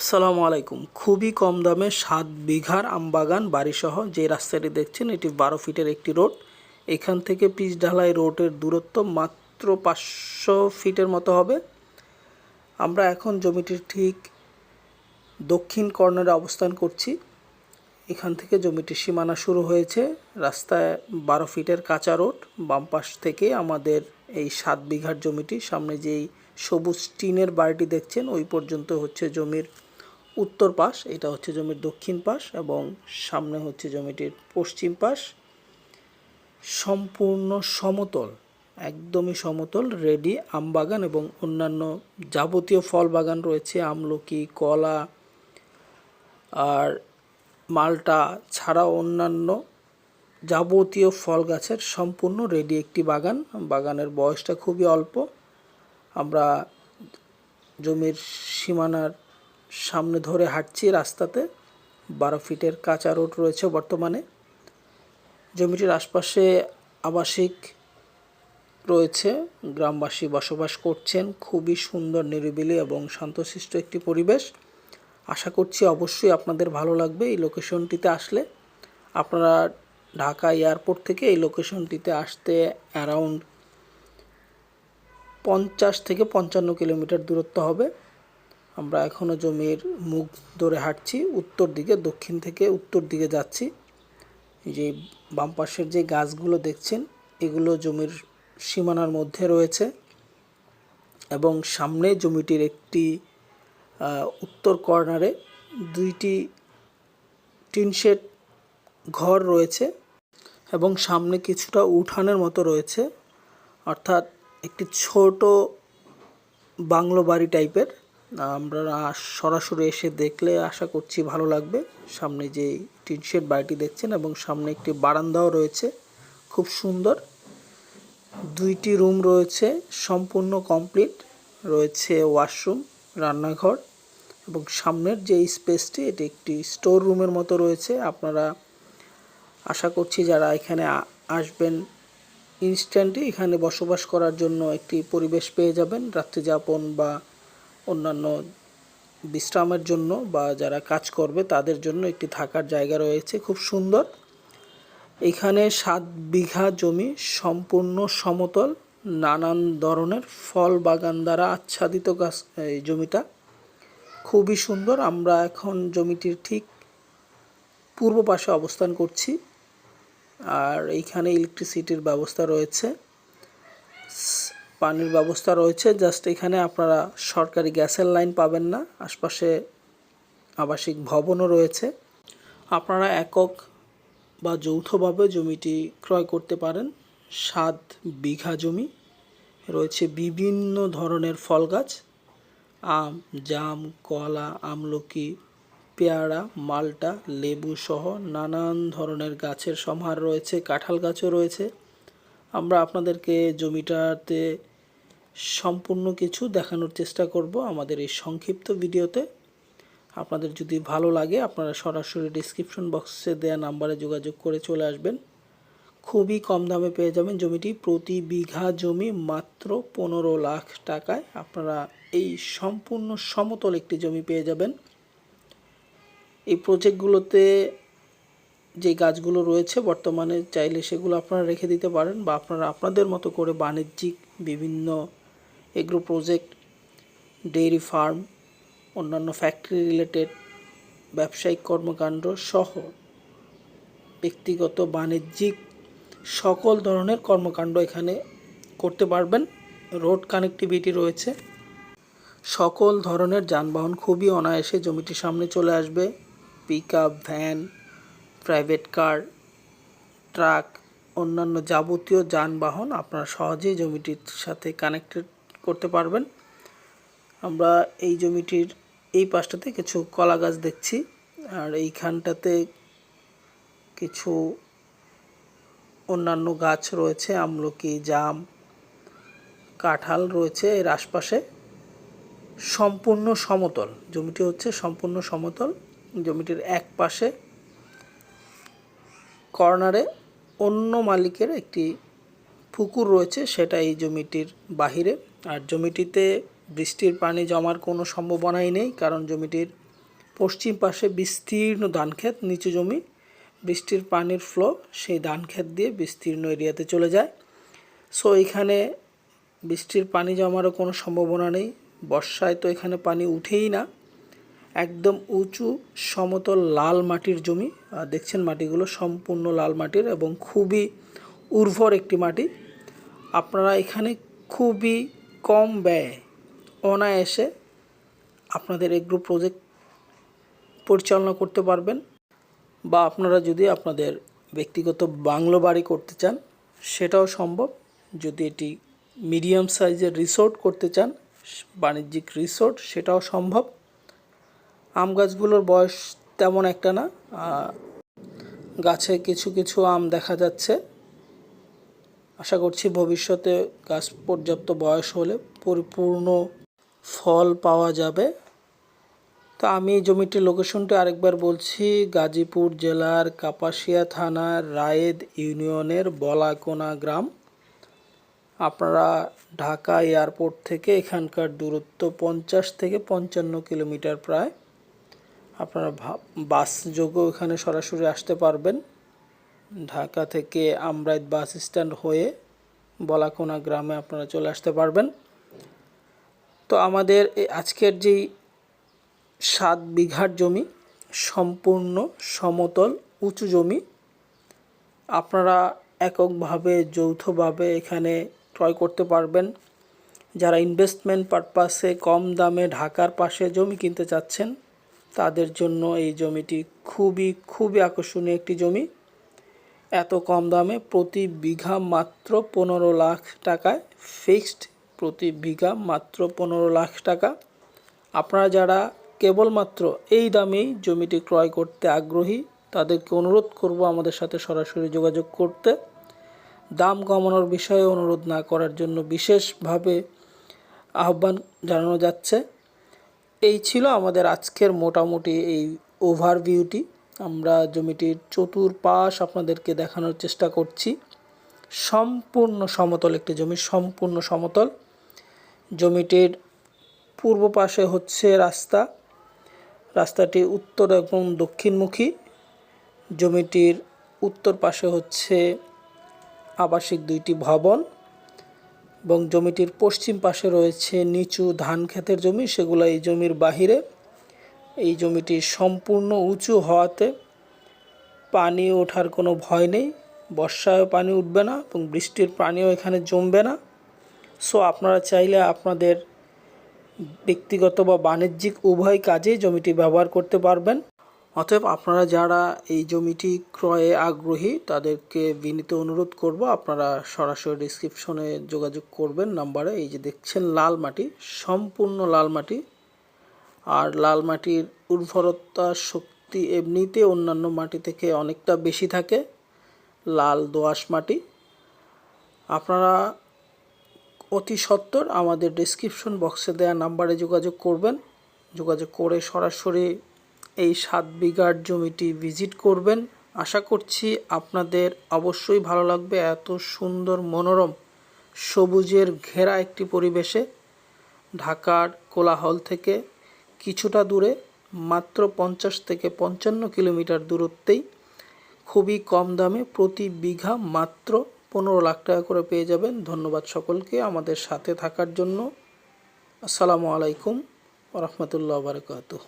আসসালামু আলাইকুম। খুবই কম দামে সাত বিঘার আমবাগান বাড়িসহ যে রাস্তাটি দেখছেন, এটি বারো ফিটের একটি রোড। এখান থেকে পিচ ঢালাই রোডের দূরত্ব মাত্র পাঁচশো ফিটের মতো হবে। আমরা এখন জমিটির ঠিক দক্ষিণ কর্নারে অবস্থান করছি। এখান থেকে জমিটির সীমানা শুরু হয়েছে রাস্তায় বারো ফিটের কাঁচা রোড। বাম পাশ থেকে আমাদের এই সাত বিঘার জমিটি, সামনে যেই সবুজ টিনের বাড়িটি দেখছেন, ওই পর্যন্ত হচ্ছে জমির উত্তর পাশ, এটা হচ্ছে জমির দক্ষিণ পাশ এবং সামনে হচ্ছে জমিটির পশ্চিম পাশ। সম্পূর্ণ সমতল, একদমই সমতল রেডি আম বাগান এবং অন্যান্য যাবতীয় ফল বাগান রয়েছে, আমলকি, কলা আর মালটা ছাড়াও অন্যান্য যাবতীয় ফল গাছের সম্পূর্ণ রেডি একটি বাগান। বাগানের বয়সটা খুবই অল্প। আমরা জমির সীমানার সামনে ধরে হাঁটছি রাস্তাতে, বারো ফিটের কাঁচা রোড রয়েছে বর্তমানে। জমিটির আশপাশে আবাসিক রয়েছে, গ্রামবাসী বসবাস করছেন, খুবই সুন্দর, নিরিবিলি এবং শান্তশিষ্ট একটি পরিবেশ। আশা করছি অবশ্যই আপনাদের ভালো লাগবে এই লোকেশনটিতে আসলে। আপনারা ঢাকা এয়ারপোর্ট থেকে এই লোকেশনটিতে আসতে অ্যারাউন্ড পঞ্চাশ থেকে পঞ্চান্ন কিলোমিটার দূরত্ব হবে। আমরা এখনও জমির মুখ ধরে হাঁটছি, উত্তর দিকে, দক্ষিণ থেকে উত্তর দিকে যাচ্ছি। যে বাম পাশের যে গাছগুলো দেখছেন, এগুলো জমির সীমানার মধ্যে রয়েছে এবং সামনে জমিটির একটি উত্তর কর্নারে দুইটি টিনশেড ঘর রয়েছে এবং সামনে কিছুটা উঠানের মতো রয়েছে। অর্থাৎ একটি ছোট বাংলো বাড়ি টাইপের। আমরা সরাসরি এসে দেখলে আশা করছি ভালো লাগবে। সামনে যে টিনশেড বাড়িটি দেখছেন এবং সামনে একটি বারান্দাও রয়েছে, খুব সুন্দর। দুইটি রুম রয়েছে, সম্পূর্ণ কমপ্লিট। রয়েছে ওয়াশরুম, রান্নাঘর এবং সামনের যে স্পেসটি, এটি একটি স্টোর রুমের মতো রয়েছে। আপনারা আশা করছি যারা এখানে আসবেন, ইনস্ট্যান্টলি এখানে বসবাস করার জন্য একটি পরিবেশ পেয়ে যাবেন। রাত্রিযাপন বা অন্যান্য বিশ্রামের জন্য বা যারা কাজ করবে তাদের জন্য একটি থাকার জায়গা রয়েছে, খুব সুন্দর। এখানে সাত বিঘা জমি সম্পূর্ণ সমতল, নানান ধরনের ফল বাগান দ্বারা আচ্ছাদিত গাছ, এই জমিটা। খুবই সুন্দর, আমরা এখন জমিটির ঠিক পূর্ব পাশে অবস্থান করছি। আর এইখানে ইলেকট্রিসিটির ব্যবস্থা রয়েছে। পানির ব্যবস্থা রয়েছে। জাস্ট এখানে আপনারা সরকারি গ্যাসের লাইন পাবেন না। আশপাশে আবাসিক ভবনও রয়েছে। আপনারা একক বা যৌথভাবে জমিটি ক্রয় করতে পারেন। সাত বিঘা জমি। রয়েছে বিভিন্ন ধরনের ফল গাছ। আম, জাম, কলা, আমলকি, পেয়ারা, মালটা, লেবু সহ নানান ধরনের গাছের সমাহার রয়েছে। কাঁঠাল গাছও রয়েছে। আমরা আপনাদেরকে জমিটাতে সম্পূর্ণ কিছু দেখানোর চেষ্টা করব আমাদের এই সংক্ষিপ্ত ভিডিওতে। আপনাদের যদি ভালো লাগে, আপনারা সরাসরি ডিসক্রিপশন বক্সে দেওয়া নাম্বারে যোগাযোগ করে চলে আসবেন। খুবই কম দামে পেয়ে যাবেন জমিটি। প্রতি বিঘা জমি মাত্র পনেরো লাখ টাকায় আপনারা এই সম্পূর্ণ সমতল একটি জমি পেয়ে যাবেন। এই প্রজেক্টগুলোতে যে গাছগুলো রয়েছে, বর্তমানে চাইলে সেগুলো আপনারা রেখে দিতে পারেন বা আপনারা আপনাদের মতো করে বাণিজ্যিক বিভিন্ন এগ্রো প্রজেক্ট, ডেইরি ফার্ম, অন্যান্য ফ্যাক্টরি রিলেটেড, ব্যবসায়িক কর্মকাণ্ড সহ ব্যক্তিগত বাণিজ্যিক সকল ধরনের কর্মকাণ্ড এখানে করতে পারবেন। রোড কানেক্টিভিটি রয়েছে। সকল ধরনের যানবাহন খুবই অনায়াসে জমিটির সামনে চলে আসবে। Pick van, private car, truck, অন্যান্য যাবতীয় যানবাহন আপনারা সহজেই জমিটির সাথে কানেক্টেড করতে পারবেন। আমরা এই জমিটির এই পাশটাতে কিছু কলা গাছ দেখছি আর এইখানটাতে কিছু অন্যান্য গাছ রয়েছে, আমলকি, জাম, কাঁঠাল রয়েছে এর আশপাশে। সম্পূর্ণ সমতল, জমিটি হচ্ছে সম্পূর্ণ সমতল। জমিটির এক পাশে কর্নারে অন্য মালিকের একটি পুকুর রয়েছে, সেটা এই জমিটির বাহিরে। আর জমিটিতে বৃষ্টির পানি জমার কোনো সম্ভাবনাই নেই, কারণ জমিটির পশ্চিম পাশে বিস্তীর্ণ ধান ক্ষেত নিচু জমি। বৃষ্টির পানির ফ্লো সেই ধান ক্ষেত দিয়ে বিস্তীর্ণ এরিয়াতে চলে যায়। সো এখানে বৃষ্টির পানি জমারও কোনো সম্ভাবনা নেই। বর্ষায় তো এখানে পানি উঠেই না। একদম উঁচু, সমতল লাল মাটির জমি। দেখছেন মাটিগুলো সম্পূর্ণ লাল মাটির এবং খুবই উর্বর একটি মাটি। আপনারা এখানে খুবই কম ব্যয়ে অনায়াসে আপনাদের এগ্রো প্রজেক্ট পরিচালনা করতে পারবেন বা আপনারা যদি আপনাদের ব্যক্তিগত বাংলো বাড়ি করতে চান, সেটাও সম্ভব। যদি এটি মিডিয়াম সাইজের রিসোর্ট করতে চান, বাণিজ্যিক রিসোর্ট সেটাও সম্ভব। আম গাছগুলোর বয়স তেমন একটা না গাছে কিছু কিছু আম দেখা যাচ্ছে। আশা করছি ভবিষ্যতে গাছ পর্যাপ্ত বয়স হলে পরিপূর্ণ ফল পাওয়া যাবে। তো আমি জমিটির লোকেশনটি আরেকবার বলছি, গাজীপুর জেলার কাপাসিয়া থানার রায়েদ ইউনিয়নের বলাকোনা গ্রাম। আপনারা ঢাকা এয়ারপোর্ট থেকে এখানকার দূরত্ব পঞ্চাশ থেকে পঞ্চান্ন কিলোমিটার প্রায়। আপনারা বাস যোগেও এখানে সরাসরি আসতে পারবেন। ঢাকা থেকে আমরাইত বাস স্ট্যান্ড হয়ে বলাকোনা গ্রামে আপনারা চলে আসতে পারবেন। তো আমাদের আজকের যেই সাত বিঘার জমি সম্পূর্ণ সমতল, উঁচু জমি, আপনারা এককভাবে, যৌথভাবে এখানে ক্রয় করতে পারবেন। যারা ইনভেস্টমেন্ট পারপাসে কম দামে ঢাকার পাশে জমি কিনতে চাচ্ছেন, তাদের জন্য এই জমিটি খুবই খুবই আকর্ষণীয় একটি জমি। এত কম দামে প্রতি বিঘা মাত্র পনেরো লাখ টাকায় ফিক্সড প্রতি বিঘা মাত্র পনেরো লাখ টাকা। আপনারা যারা কেবলমাত্র এই দামেই জমিটি ক্রয় করতে আগ্রহী, তাদেরকে অনুরোধ করব আমাদের সাথে সরাসরি যোগাযোগ করতে। দাম কমানোর বিষয়ে অনুরোধ না করার জন্য বিশেষভাবে আহ্বান জানানো যাচ্ছে। এই ছিল আমাদের আজকের মোটামুটি এই ওভারভিউটি আমরা জমিটির চতুর্পাশ আপনাদেরকে দেখানোর চেষ্টা করছি। সম্পূর্ণ সমতল একটি জমি, সম্পূর্ণ সমতল। জমিটির পূর্ব পাশে হচ্ছে রাস্তা। রাস্তাটি উত্তর এবং দক্ষিণমুখী। জমিটির উত্তর পাশে হচ্ছে আবাসিক দুইটি ভবন এবং জমিটির পশ্চিম পাশে রয়েছে নিচু ধান ক্ষেতের জমি, সেগুলো এই জমির বাহিরে। এই জমিটি সম্পূর্ণ উঁচু হওয়াতে পানি ওঠার কোনো ভয় নেই। বর্ষায়ও পানি উঠবে না এবং বৃষ্টির পানিও এখানে জমবে না। সো আপনারা চাইলে আপনাদের ব্যক্তিগত বা বাণিজ্যিক উভয় কাজেই জমিটি ব্যবহার করতে পারবেন। অতএব আপনারা যারা এই জমিটি ক্রয়ে আগ্রহী, তাদেরকে বিনীত অনুরোধ করব, আপনারা সরাসরি ডিসক্রিপশনে যোগাযোগ করবেন। নাম্বারে এই যে দেখছেন, লাল মাটি, সম্পূর্ণ লাল মাটি। আর লাল মাটির উর্বরতা শক্তি এমনিতে অন্যান্য মাটি থেকে অনেকটা বেশি থাকে, লাল দোআঁশ মাটি। আপনারা অতি সত্বর আমাদের ডিসক্রিপশন বক্সে দেওয়া নাম্বারে যোগাযোগ করবেন। যোগাযোগ করে সরাসরি এই সাত বিঘার জমিটি ভিজিট করবেন। আশা করছি আপনাদের অবশ্যই ভালো লাগবে এত সুন্দর মনোরম সবুজের ঘেরা একটি পরিবেশে, ঢাকার কোলাহল থেকে কিছুটা দূরে, মাত্র পঞ্চাশ থেকে পঞ্চান্ন কিলোমিটার দূরত্বেই খুবই কম দামে প্রতি বিঘা মাত্র পনেরো লাখ টাকা করে পেয়ে যাবেন। ধন্যবাদ সকলকে আমাদের সাথে থাকার জন্য। আসসালামু আলাইকুম রহমতুল্লাহ বারকাতুহ।